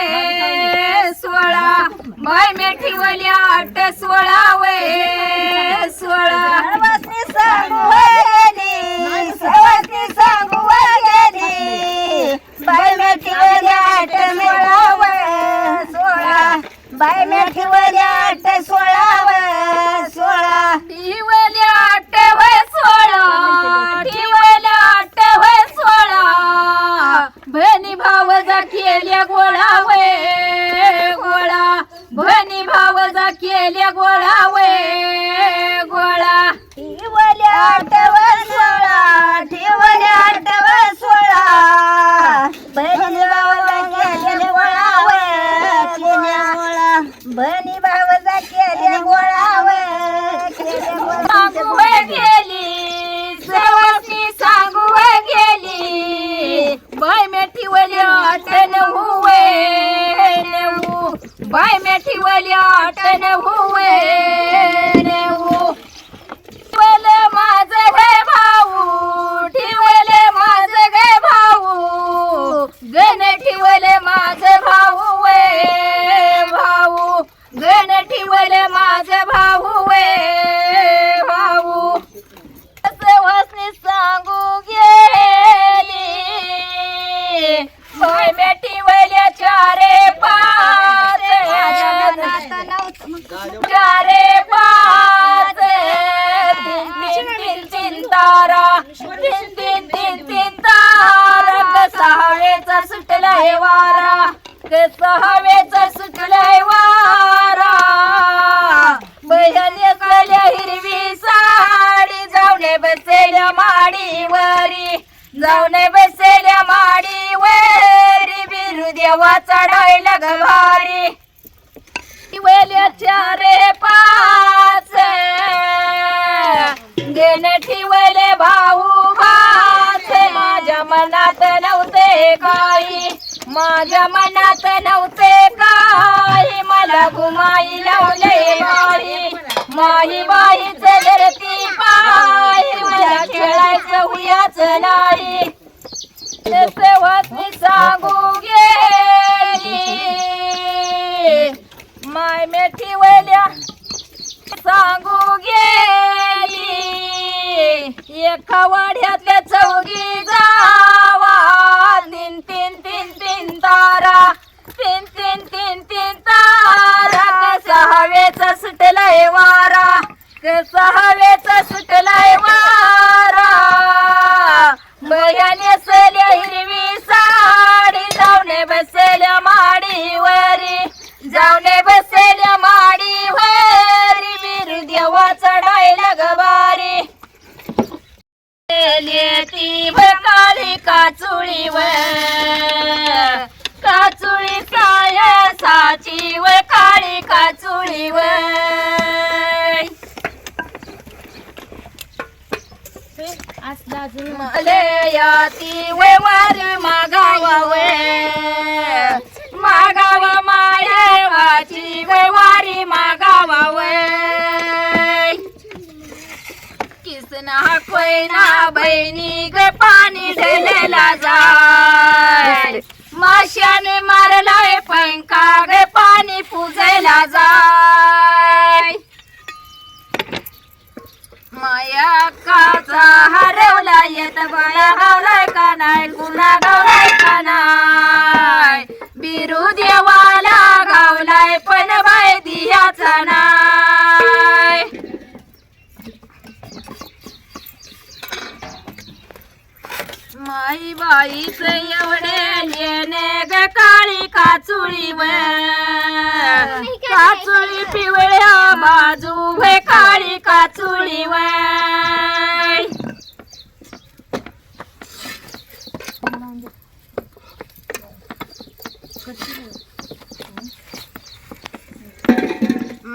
वे सोळा माय मेठीवल्या आठ सोळा वे सोळा. सांगू सांगू बाय मेठीवल्या आठ सोळा वे सोळा. बाय मेठीवल्या आठ सोळा वे बनी भावजा भावाचा केले गोळाव सांगू गेली सर्वस्वी सांगू गेली. बाय मेठीवली अटन हुवे नेऊ. बाय मेठीवली अटन हुवे. कसा माझ्या मनात नव्हते काही. मला घुमाई लावले माही माही बाई धरती पाय. मला खेळायचं हुयाच नाही. वाचनी सांगू गेली. माय मेठी वल्या सांगू गेली. एका वाड्यातल्या चौगी जावा तारा. तीन तीन तीन तीन तारा. कसा हवेचा सुटलाय वारा. कसा हवेचा सुटलाय वारा. बयाने सल्या हिरवी साडी. जाऊने बसल्या माडीवरी. जाऊने बसल्या माडीवरी. बिर देवा चढायला गवारी ती काळी काचुळीवर. काचुळी साय साची व. काळी काचुळीवर मले याती वे वारी मागावा वे मागावा माये वाची वे वारी मागावा वे किसना कोयना बहिणी ग पाणी ढेलेला जाय. माश्याने मारलाय पंखा गे पाणी पुजायला जाय. माया काचा हरवला येत बळा गावलाय का नाही? गुन्हा गावलाय का नाही? बिरू देवाला गावलाय पण बाय दियाचा नाय बाईच एवढे येणे ग काळी काचुळीवर. काचुळी पिवळ्या बाजू वे काळी काचुळीवर.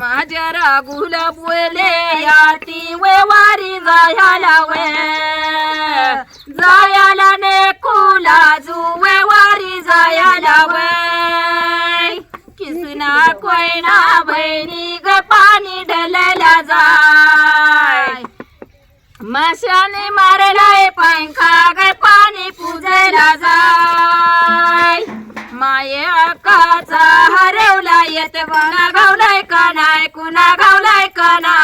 माझ्या रागुला बोले याती वे वारी जायला वे जायाला ने जुवे वारी जायला वे किसना कोयना बहिणी ग पाणी ढलला जाय. माशाने मारलाय पंखा ग पाणी पुजायला जाय. माये अकाचा हरवला येत कोणा गावलाय का नाय कुणा गावलाय का नाय?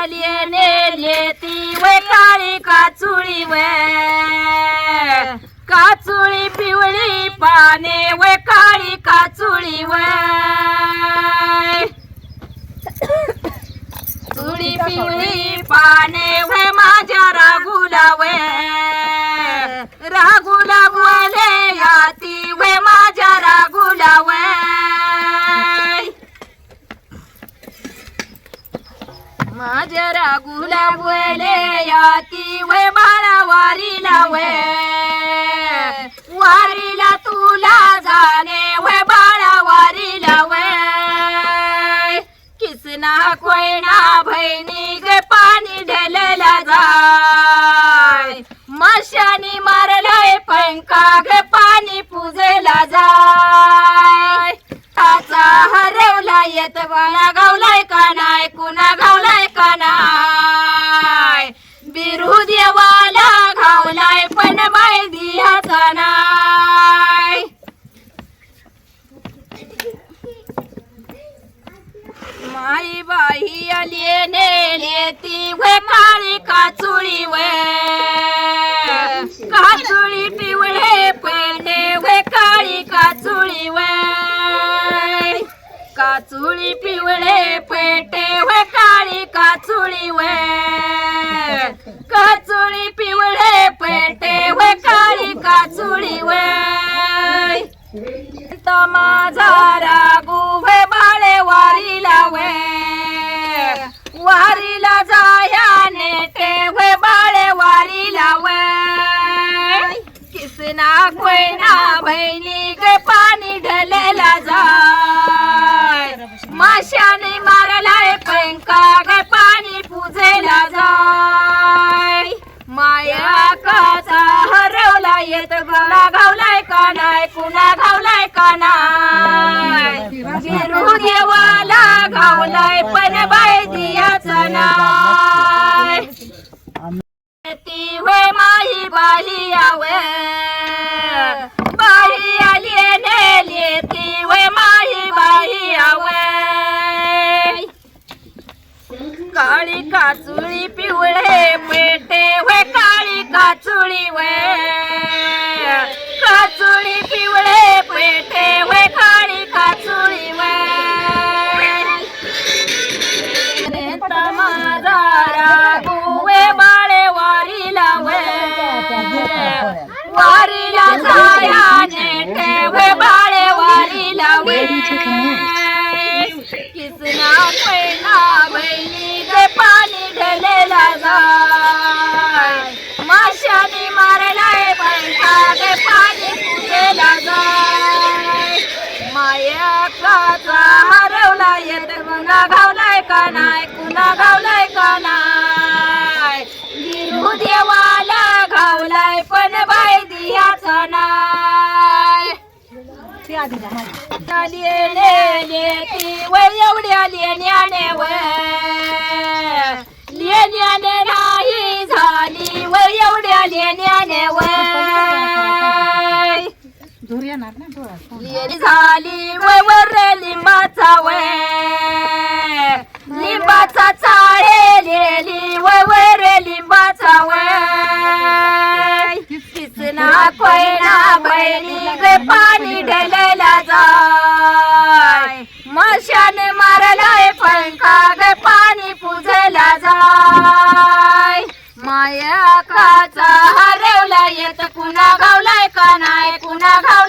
माई बाई ती ने काळी काचुळी वे काचुळी पिवळी पाने वे काळी काचुळी वे चुळी पिवळी पाने वे माझ्या रागुला वे रागुला बोले याती वे माझ्या रागुला वे माझ्या रागुला या याती वे बाळा वारीला वे वारीला तुला जाणे वे बाळा वारीला वे किसना कोयना बहिणी गे पाणी ढलला जाय. माशानी मारलाय पंका गे पाणी पुजेला जाय. ताचा हरवला येत बाळा नेले वे काळी काचुळी वे काचुळी पिवळे पेने वे काळी काचुळी वे काचुळी पिवळे पेटे वे काळी काचुळी वे काचुळी पिवळे काळी काचुळी पिवळे पेटे वे काळी काचुळी वे काचुळी पिवळे पेटे वे काळी काचुळी वे नेता माझा रागू बाळे वारीला वे वारीला जाया नेटे वे बाळे वारीला वे किसना पैना बहिणी गे जाय. माशाने मारलाय पंखा पाणी पुरेला जाय. माया काचा हरवला येत गुन्हा घावलाय का नाय गुन्हा घावलाय का नाय गिरू देवाला घावलाय पण बाय दियाचा नाय लेणे लेती वय एवढ्या लेण्याने वय. लेण्याने नाही झाली वय एवढ्या लेण्याने वय. लेणी झाली वय वर लिंबाचा वय. लिंबाचा चाळे लेली वय वर लिंबाचा वय. किसना कोयना गे पाणी ढलेला जाय. मशाने मारलाय पंखा जाय. माया काचा हरवला येत कुणा गावलाय का नाय कुणा गावलाय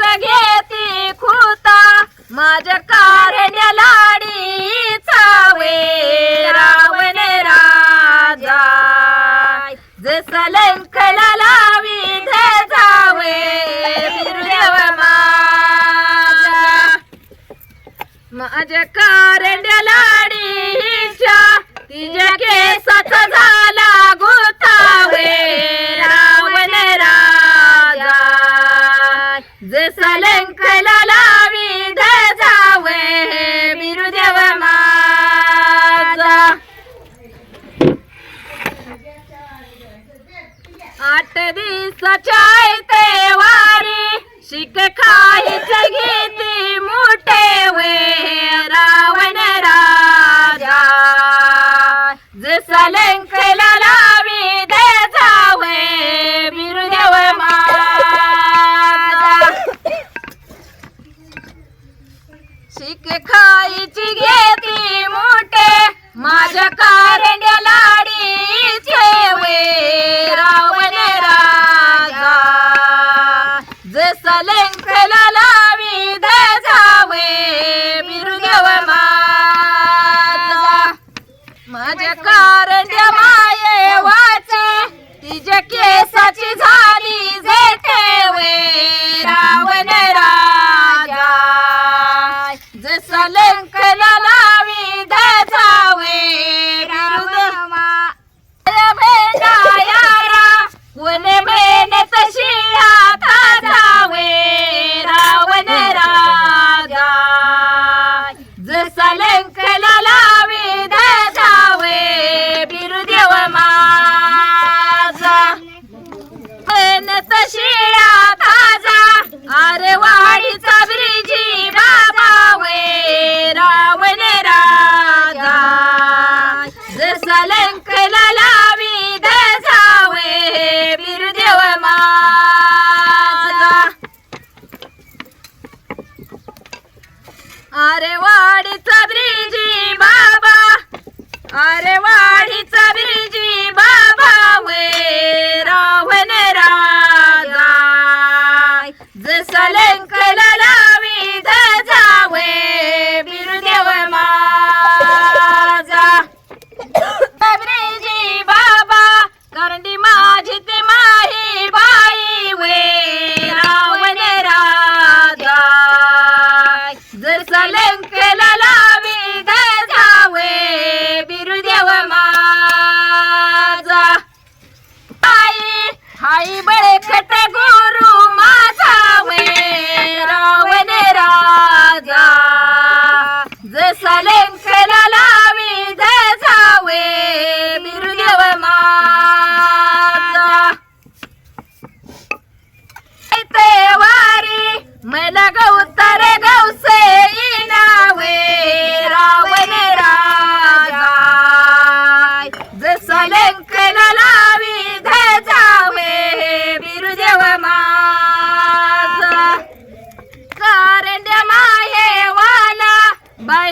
मीच घेती खुता. माझ्या कारण्या लाडीचा वे रावण राजा. जसा लंकला लावी जावे बिरदेव माझ्या कारण्या लाडीच्या जसा लंकेला लावी दे जावे बिरुदेव माझा. शिक खायची घेती मोठे माझ्या कारंड्या लाडीचे वे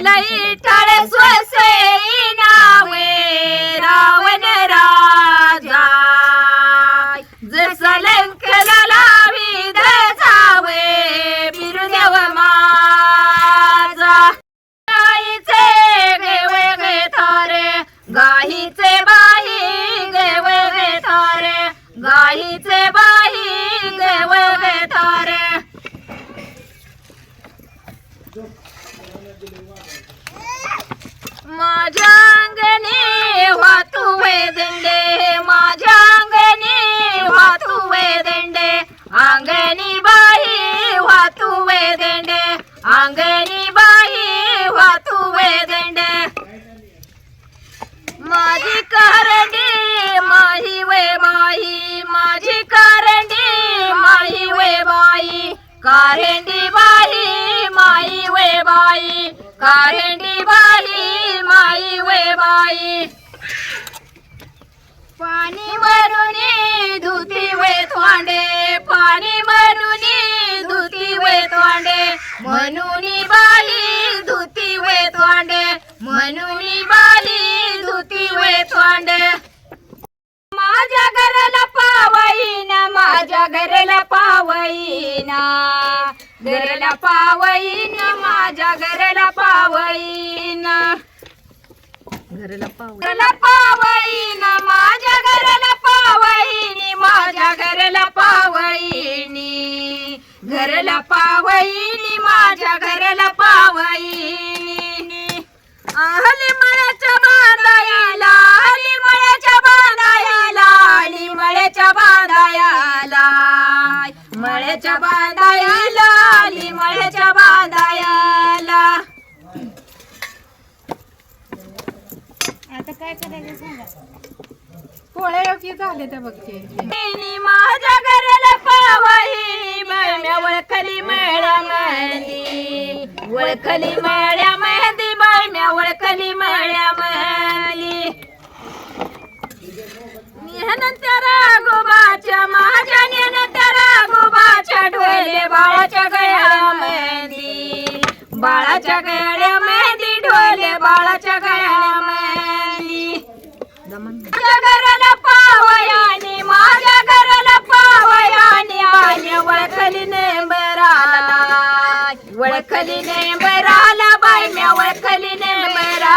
बायला इटाळे स्वसे नावे रावण राजा. जसा लंकला लावी धजावे बिरुदेव माझा. गाईचे गेवे गे थारे गाईचे बाही गेवे गे थारे गाईचे बाही गेवे गे थारे. माझ्या अंगणी वातू वेदंडे माझ्या अंगणी वातू वेदंडे अंगणी बाई वातू वेदंडे अंगणी बाई वातू वेदंडे माझी करंडी माही वे बाई. माझी करंडी माही वे बाई. कारेंडी बाई माई वे बाई. कारंडी बाई माई वे बाई. पाणी म्हणून धुती वे तोंडे पाणी म्हणून धुती वे तोंडे म्हणून बाई धुती वे तोंडे म्हणून बाई धुती वे तोंडे माझ्या घराला पावईना माझ्या घराला पावईना. घराला पावईना माझ्या घराला पावईना. घराला पावईना माझ्या घराला पावईनी माझ्या घराला पावईनी. घराला पावईनी माझ्या घराला पावईनी. आली मळ्याच्या बांधायला आली मळ्याच्या मळ्याच्या बांधायाला. मळ्याच्या आली मळ्याच्या बांधायाला. आता काय करायचं सांगा? माझ्या घराला पावाई ओळखली मळ्या मळली ओळखली मळ्या मळदी मळम्या ओळखली मळ्या मळली नेनत्या राघोबाच्या माझ्या नेनत्या राघोबाच्या डोले बाळाच्या गळ्या बाळाच्या गळ्या मेहंदी बाळाच्या गळ्या मेहंदी. घराला पावयाने माझ्या घराला पावयाने माझ्या वळखली नेंबरा वळखली नेंबराला बाय म्या वळखली नेंबरा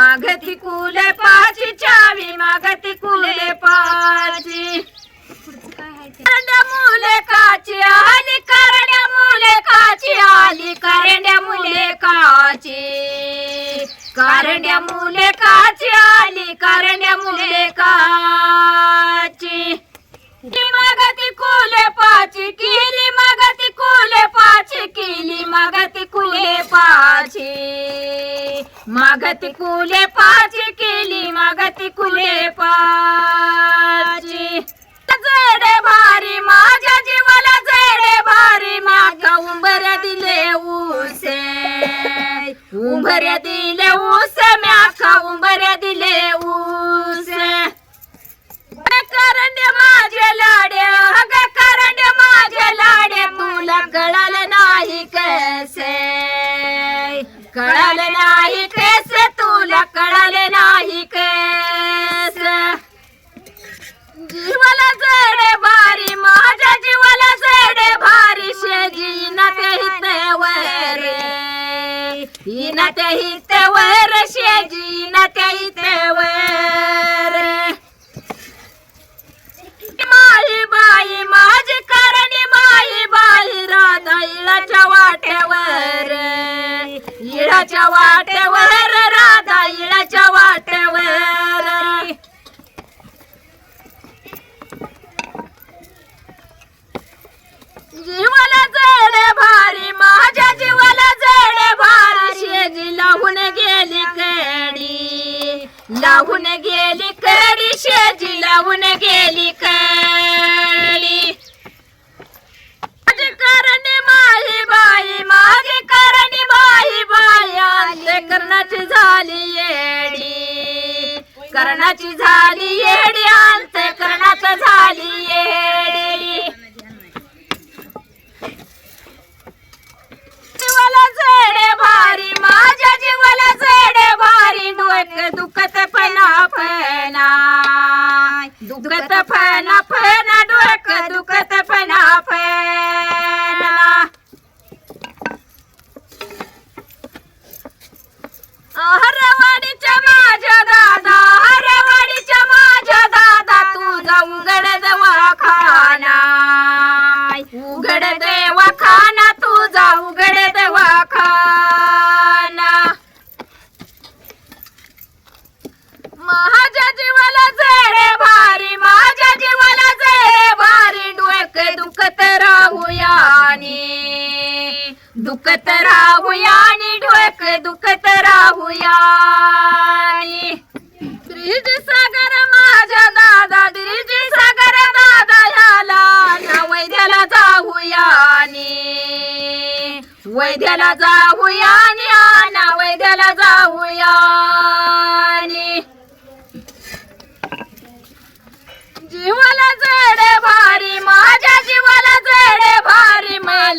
मागती कुल મારે દિલ હું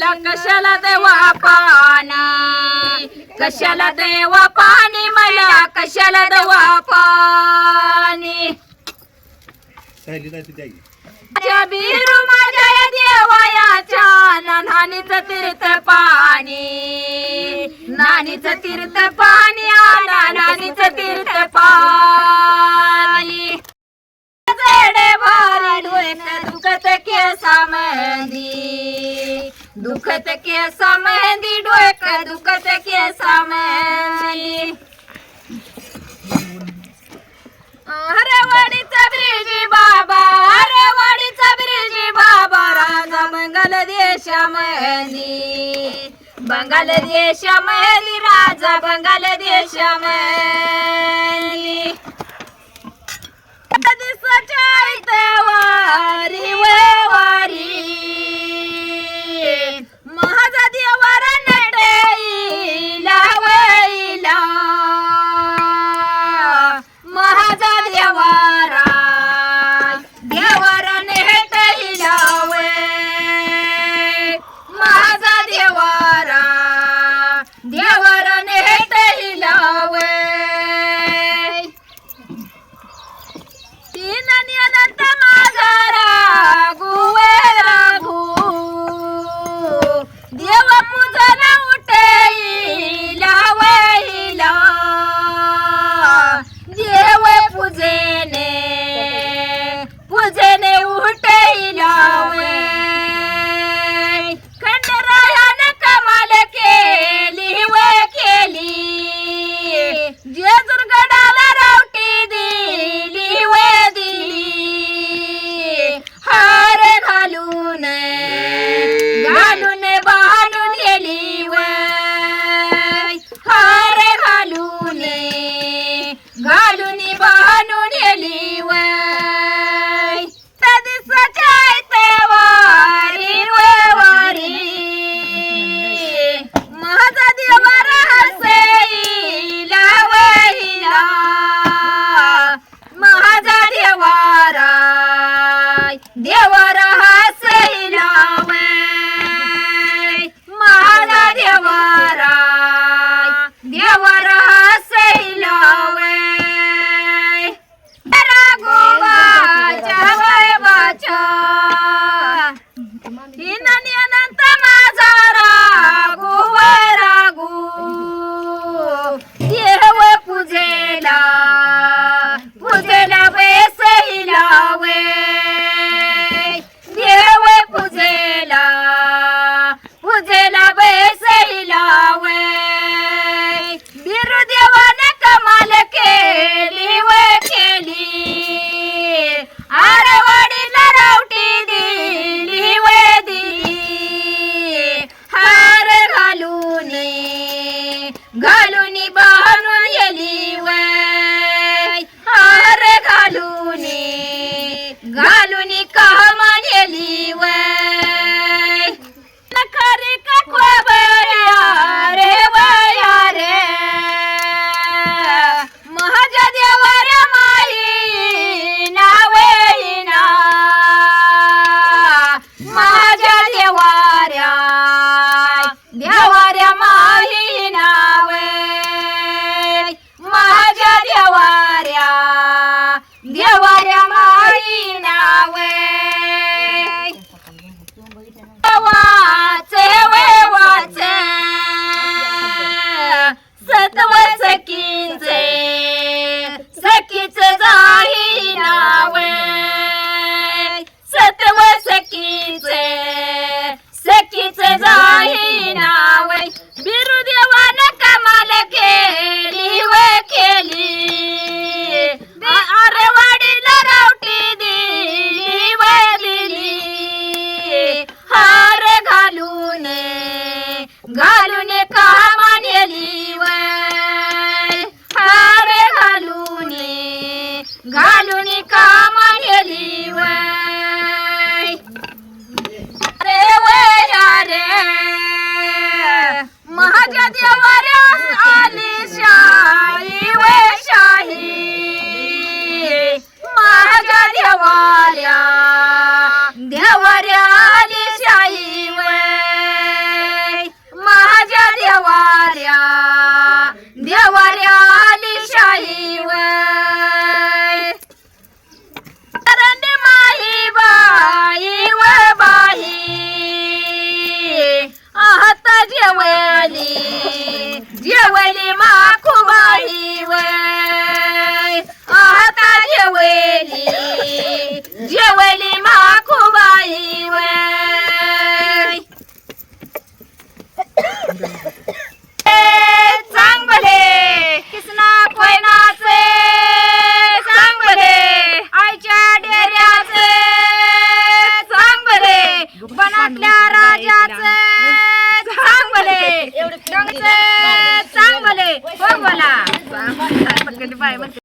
कशाला कशाला देवा पाना कशाला देवा पाणी मला? कशाला देवा पाणी? बिरू माझ्या देवायाच्या नानीच तीर्थ पाणी. नानीच तीर्थ पाणी आला नानीच तीर्थ पाणी. भारी डोळ्यात दुखत केसामधी. दुखत केसामंदी डोक दुखत केसामंदी हरवाडीचा ब्रिजी बाबा हरवाडीचा ब्रिजी बाबा राजा मंगल देशामधी बंगाल देशामधी राजा बंगाल देशामधी दिवसाच्या इथे वारी वे वारी.